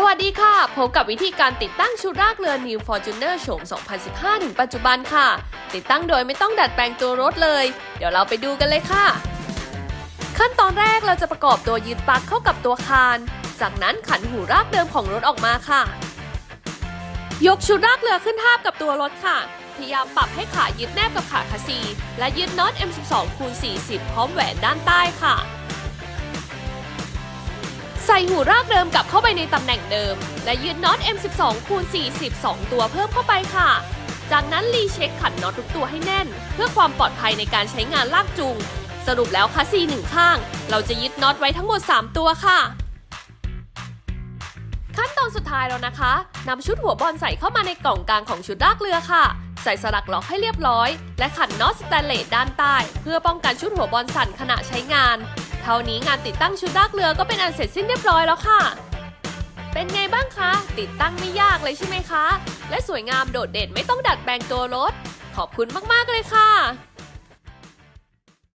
สวัสดีค่ะ พบกับวิธีการติดตั้งชุดรากเรือ New Fortuner โฉม 2015 ถึงปัจจุบันค่ะ ติดตั้งโดยไม่ต้องดัดแปลงตัวรถเลย เดี๋ยวเราไปดูกันเลยค่ะ ขั้นตอนแรกเราจะประกอบตัวยึดปลั๊กเข้ากับตัวคาน จากนั้นขันหูรากเดิมของรถออกมาค่ะ ยกชุดรากเรือขึ้นทาบกับตัวรถค่ะ พยายามปรับให้ขายึดแนบกับขาคาซี และยึดน็อต M12 คูณ40 พร้อมแหวนด้านใต้ค่ะ หูรากเดิมกลับเข้าไปในตำแหน่งเดิม และยึดน็อต M12 คูณ42 ตัวเพิ่มเข้าไปค่ะ จากนั้นรีเช็คขันน็อตทุกตัวให้แน่น เพื่อความปลอดภัยในการใช้งานลากจูง สรุปแล้วคัสซีหนึ่งข้าง เราจะยึดน็อตไว้ทั้งหมด 3 ตัวค่ะ ขั้นตอนสุดท้ายแล้วนะคะนำชุดหัวบอลใส่เข้ามาในกล่องกลางของชุดรากเรือค่ะใส่สลักล็อกให้เรียบร้อย และขันน็อตสแตนเลสด้านใต้ เพื่อป้องกันชุดหัวบอลสั่นขณะใช้งาน เท่านี้งานติดตั้งชุดลากเรือก็เป็นอันเสร็จสิ้นเรียบร้อยแล้วค่ะ เป็นไงบ้างคะ ติดตั้งไม่ยากเลยใช่ไหมคะ และสวยงามโดดเด่นไม่ต้องดัดแปลงตัวรถ ขอบคุณมากๆเลยค่ะ